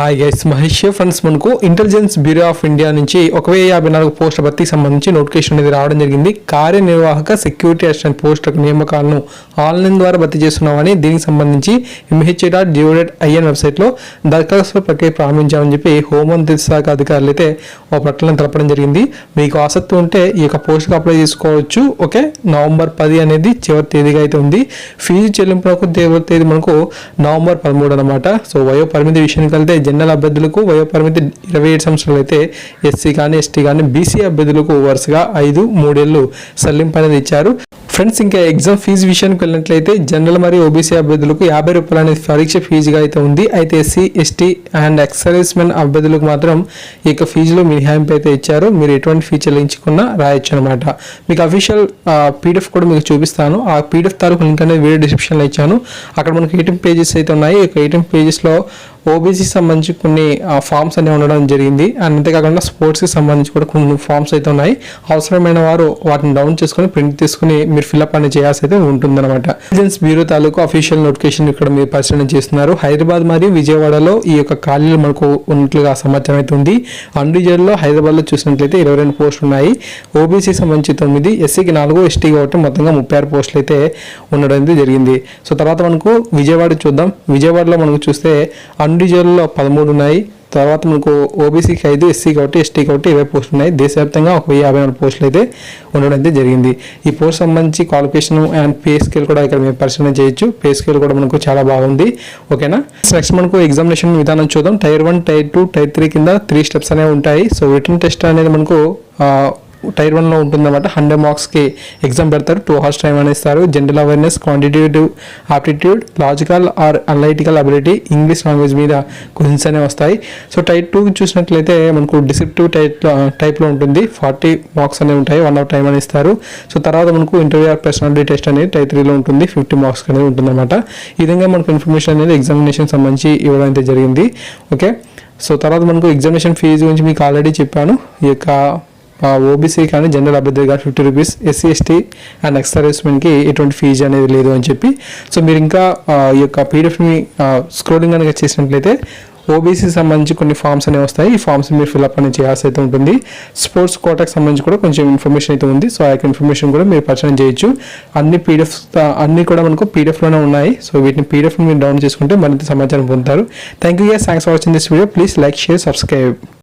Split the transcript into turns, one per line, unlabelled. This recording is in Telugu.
హాయ్ గైస్ మహేష్ ఫ్రెండ్స్ మనకు ఇంటెలిజెన్స్ బ్యూరో ఆఫ్ ఇండియా నుంచి ఒక వెయ్యి యాభై నాలుగు పోస్టుల భర్తీకి సంబంధించి నోటిఫికేషన్ అనేది రావడం జరిగింది. కార్యనిర్వాహక సెక్యూరిటీ అసిస్టెంట్ పోస్టులకు నియామకాలను ఆన్లైన్ ద్వారా భర్తీ చేస్తున్నామని దీనికి సంబంధించి MHA dot gov dot IN వెబ్సైట్లో దరఖాస్తు ప్రక్రియ ప్రారంభించామని చెప్పి హోంమంత్రిత్వ శాఖ అధికారులు అయితే ఒక ప్రకటన తెలపడం జరిగింది. మీకు ఆసక్తి ఉంటే ఈ యొక్క పోస్టుకు అప్లై చేసుకోవచ్చు. ఓకే నవంబర్ పది అనేది చివరి తేదీగా అయితే ఉంది. ఫీజు చెల్లింపులకు తేదీ మనకు నవంబర్ పదమూడు అనమాట సో వయో పరిమితి విషయానికి వెళ్తే జనరల్ అభ్యర్థులకు వయోపరిమితి ఇరవై ఏడు సంవత్సరాలు అయితే ఎస్సీ కానీ ఎస్టీ కానీ బీసీ అభ్యర్థులకు వరుసగా ఐదు మూడేళ్ళు సల్లింపు అనేది ఇచ్చారు. ఫ్రెండ్స్ ఇంకా ఎగ్జామ్ ఫీజు విషయానికి వెళ్ళినట్లయితే జనరల్ మరియు ఓబీసీ అభ్యర్థులకు యాభై రూపాయలు అనేది పరీక్ష ఫీజుగా అయితే ఉంది. అయితే ఎస్సీ ఎస్టీ అండ్ ఎక్సర్వీస్ అభ్యర్థులకు మాత్రం ఈ యొక్క ఫీజులో మినహాయింపు అయితే ఇచ్చారు. మీరు ఎటువంటి ఫీ చెల్లించుకున్నా రాయొచ్చు అనమాట మీకు అఫీషియల్ పీడిఎఫ్ కూడా మీకు చూపిస్తాను. ఆ పీడిఎఫ్ తాలూకు లింక్ అనేది వీడియో డిస్క్రిప్షన్లో ఇచ్చాను. అక్కడ మనకి ఎయిటీన్ పేజెస్ అయితే ఉన్నాయి. ఈ ఏటీఎం పేజెస్లో ఓబీసీకి సంబంధించి కొన్ని ఫామ్స్ అనేవి ఉండడం జరిగింది. అండ్ అంతేకాకుండా స్పోర్ట్స్కి సంబంధించి కూడా కొన్ని ఫామ్స్ అయితే ఉన్నాయి. అవసరమైన వారు వాటిని డౌన్ చేసుకొని ప్రింట్ తీసుకుని మీరు ఫిల్అప్ అనేది చేయాల్సి అయితే ఉంటుందన్నమాట. ఇంటెలిజెన్స్ బ్యూరో తాలూకు అఫీషియల్ నోటిఫికేషన్ ఇక్కడ మీరు పరిశీలన చేస్తున్నారు. హైదరాబాద్ మరియు విజయవాడలో ఈ యొక్క ఖాళీలు మనకు ఉన్నట్లుగా సమాచారం అయితే ఉంది. అన్ని హైదరాబాద్లో చూసినట్లయితే ఇరవై రెండు పోస్టులు ఉన్నాయి. ఓబీసీ సంబంధించి తొమ్మిది ఎస్సీకి నాలుగు ఎస్టీ ఒకటి మొత్తంగా ముప్పై ఆరు పోస్టులు అయితే ఉండడం జరిగింది. సో తర్వాత మనకు విజయవాడ చూద్దాం. విజయవాడలో మనకు చూస్తే అన్ని జిల్లాల్లో పదమూడు ఉన్నాయి. తర్వాత మనకు ఓబీసీకి ఐదు ఎస్సీ కాబట్టి ఎస్టీ కాబట్టి ఇరవై పోస్టులు ఉన్నాయి. దేశవ్యాప్తంగా ఒక వెయ్యి యాభై నాలుగు పోస్టులు అయితే ఉండడం అయితే జరిగింది. ఈ పోస్ట్ సంబంధించి క్వాలిఫికేషన్ అండ్ పే స్కేల్ కూడా ఇక్కడ మేము పరిశీలన చేయొచ్చు. పే స్కేల్ కూడా మనకు చాలా బాగుంది. ఓకేనా? నెక్స్ట్ మనకు ఎగ్జామినేషన్ విధానం చూద్దాం. Tier one tier two tier three కింద త్రీ స్టెప్స్ అనేవి ఉంటాయి. సో రిటర్న్ టెస్ట్ అనేది మనకు టైర్ వన్లో ఉంటుందన్నమాట. హండ్రెడ్ మార్క్స్కి ఎగ్జామ్ పెడతారు. టూ హార్స్ టైం అని ఇస్తారు. General awareness quantitative aptitude logical or analytical ability English language మీద క్వశ్చన్స్ అనేవి వస్తాయి. సో టైప్ టూ చూసినట్లయితే మనకు డిసిప్టివ్ టైప్ టైప్లో ఉంటుంది. ఫార్టీ మార్క్స్ అనేవి ఉంటాయి. వన్ అవర్ టైం అని ఇస్తారు. సో తర్వాత మనకు ఇంటర్వ్యూ ఆర్ పర్సనాలిటీ టెస్ట్ అనేది టైప్ త్రీలో ఉంటుంది. ఫిఫ్టీ మార్క్స్ అనేది ఉంటుందన్నమాట. ఈ విధంగా మనకు ఇన్ఫర్మేషన్ అనేది ఎగ్జామినేషన్ సంబంధించి ఇవ్వడం అయితే జరిగింది. ఓకే సో తర్వాత మనకు ఎగ్జామినేషన్ ఫీజు గురించి మీకు ఆల్రెడీ చెప్పాను. ఈ యొక్క ఓబీసీ కానీ జనరల్ అభ్యర్థి కానీ fifty rupees SC ST and ex సర్వీస్మెన్కి ఎటువంటి ఫీజు అనేది లేదు అని చెప్పి. సో మీరు ఇంకా ఈ యొక్క పీడిఎఫ్ని స్క్రోలింగ్ కనుక చేసినట్లయితే ఓబీసీ సంబంధించి కొన్ని ఫామ్స్ అనేవి వస్తాయి. ఈ ఫామ్స్ మీరు ఫిల్అప్ అనేది చేయాల్సి అయితే ఉంటుంది. స్పోర్ట్స్ కోటాకి సంబంధించి కూడా కొంచెం ఇన్ఫర్మేషన్ అయితే ఉంది. సో ఆ యొక్క ఇన్ఫర్మేషన్ కూడా మీరు పరిచయం చేయొచ్చు. అన్ని పీడిఎఫ్ అన్ని కూడా మనకు పీడిఎఫ్లోనే ఉన్నాయి. సో వీటిని పీడిఎఫ్ని మీరు డౌన్ చేసుకుంటే మరింత సమాచారం పొందుతారు. Thank you thanks for watching this video please like share subscribe